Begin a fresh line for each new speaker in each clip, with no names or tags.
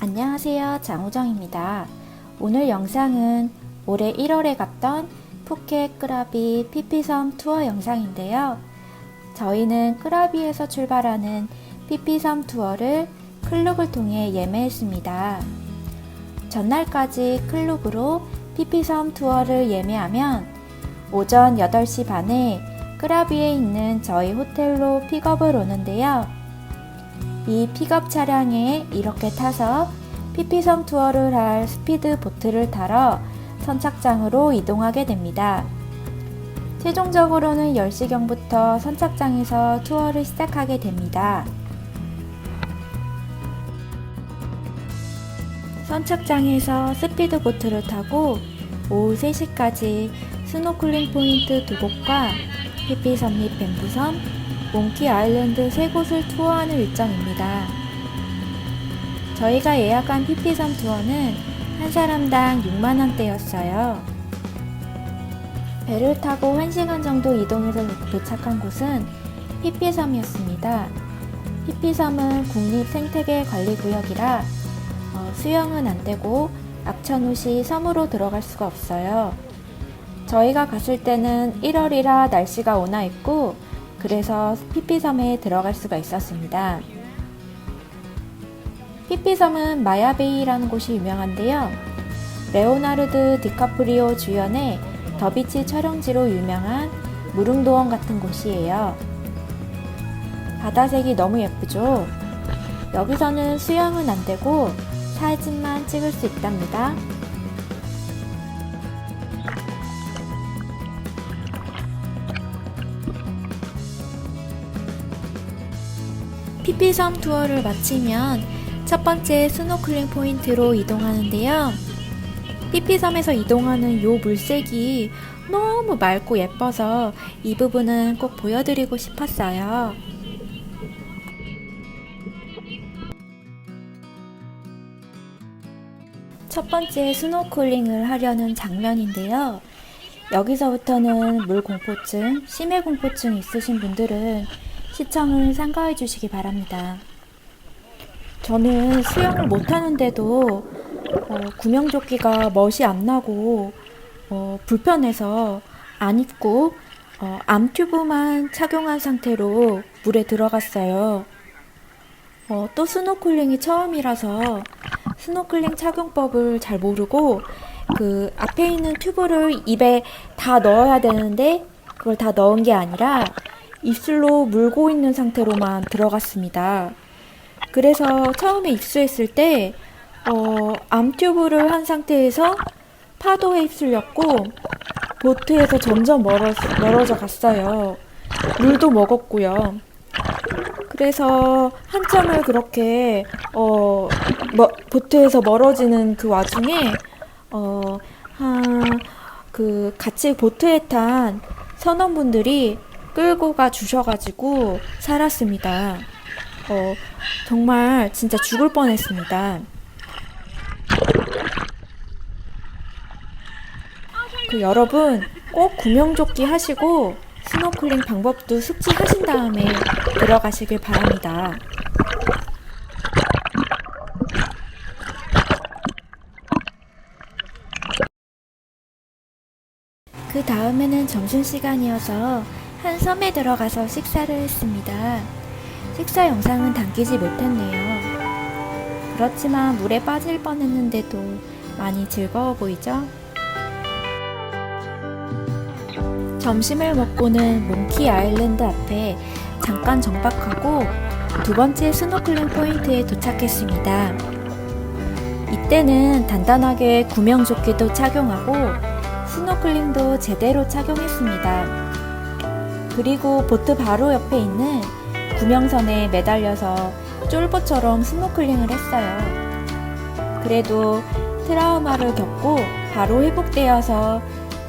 안녕하세요. 장우정입니다. 오늘 영상은 올해 1월에 갔던 푸켓 끄라비 피피섬 투어 영상인데요. 저희는 끄라비에서 출발하는 피피섬 투어를 클룩을 통해 예매했습니다. 전날까지 클룩으로 피피섬 투어를 예매하면 오전 8시 반에 끄라비에 있는 저희 호텔로 픽업을 오는데요. 이 픽업 차량에 이렇게 타서 피피섬 투어를 할 스피드 보트를 타러 선착장으로 이동하게 됩니다. 최종적으로는 10시경부터 선착장에서 투어를 시작하게 됩니다. 선착장에서 스피드 보트를 타고 오후 3시까지 스노클링 포인트 두 곳과 피피섬 및 뱀부섬, 몽키 아일랜드 세 곳을 투어하는 일정입니다. 저희가 예약한 피피섬 투어는 한 사람당 6만원대였어요. 배를 타고 1시간 정도 이동해서 도착한 곳은 피피섬이었습니다. 피피섬은 국립생태계관리구역이라 어, 수영은 안 되고 악천후 섬으로 들어갈 수가 없어요. 저희가 갔을 때는 1월이라 날씨가 온화했고 그래서 피피섬에 들어갈 수가 있었습니다. 피피섬은 마야베이라는 곳이 유명한데요. 레오나르드 디카프리오 주연의 더비치 촬영지로 유명한 무릉도원 같은 곳이에요. 바다색이 너무 예쁘죠? 여기서는 수영은 안 되고 사진만 찍을 수 있답니다. 피피섬 투어를 마치면 첫 번째 스노클링 포인트로 이동하는데요. 피피섬에서 이동하는 요 물색이 너무 맑고 예뻐서 이 부분은 꼭 보여드리고 싶었어요. 첫 번째 스노클링을 하려는 장면인데요. 여기서부터는 물 공포증, 심해 공포증 있으신 분들은 시청을 삼가해 주시기 바랍니다. 저는 수영을 못하는데도 어, 구명조끼가 멋이 안 나고 어, 불편해서 안 입고 어, 암튜브만 착용한 상태로 물에 들어갔어요. 어, 또 스노클링이 처음이라서 스노클링 착용법을 잘 모르고 그 앞에 있는 튜브를 입에 다 넣어야 되는데 그걸 다 넣은 게 아니라 입술로 물고 있는 상태로만 들어갔습니다. 그래서 처음에 입수했을 때 어, 암튜브를 한 상태에서 파도에 휩쓸렸고 보트에서 점점 멀어, 멀어져 갔어요. 물도 먹었고요. 그래서 한참을 그렇게 어, 뭐, 보트에서 멀어지는 그 와중에 어, 한, 그 같이 보트에 탄 선원분들이 끌고 가 주셔가지고 살았습니다. 어, 정말 진짜 죽을 뻔했습니다. 그 여러분 꼭 구명조끼 하시고 스노클링 방법도 숙지하신 다음에 들어가시길 바랍니다. 그 다음에는 점심시간이어서 한 섬에 들어가서 식사를 했습니다. 식사 영상은 담기지 못했네요. 그렇지만 물에 빠질 뻔했는데도 많이 즐거워 보이죠? 점심을 먹고는 몽키 아일랜드 앞에 잠깐 정박하고 두 번째 스노클링 포인트에 도착했습니다. 이때는 단단하게 구명조끼도 착용하고 스노클링도 제대로 착용했습니다. 그리고 보트 바로 옆에 있는 구명선에 매달려서 쫄보처럼 스노클링을 했어요. 그래도 트라우마를 겪고 바로 회복되어서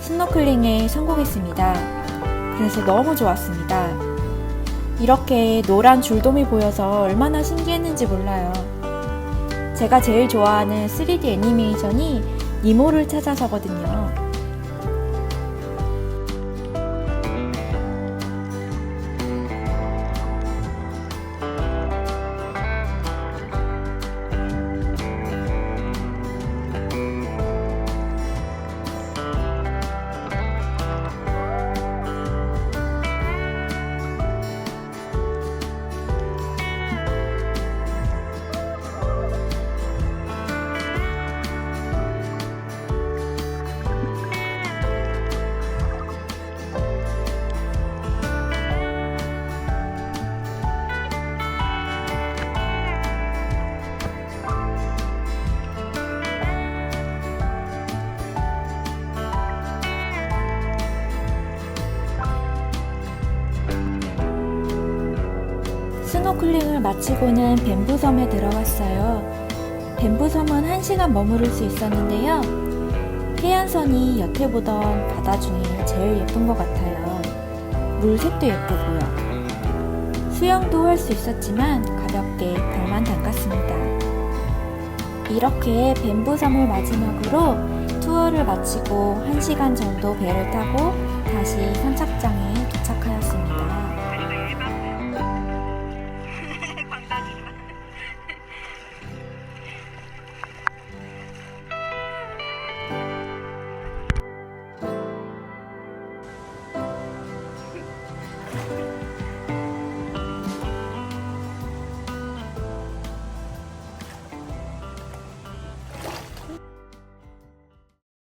스노클링에 성공했습니다. 그래서 너무 좋았습니다. 이렇게 노란 줄돔이 보여서 얼마나 신기했는지 몰라요. 제가 제일 좋아하는 3D 애니메이션이 니모를 찾아서거든요. 스노클링을 마치고는 뱀부섬에 들어갔어요. 뱀부섬은 한시간 머무를 수 있었는데요. 해안선이 여태 보던 바다 중에 제일 예쁜 것 같아요. 물색도 예쁘고요. 수영도 할 수 있었지만 가볍게 발만 담갔습니다. 이렇게 뱀부섬을 마지막으로 투어를 마치고 1시간 정도 배를 타고 다시 선착장에.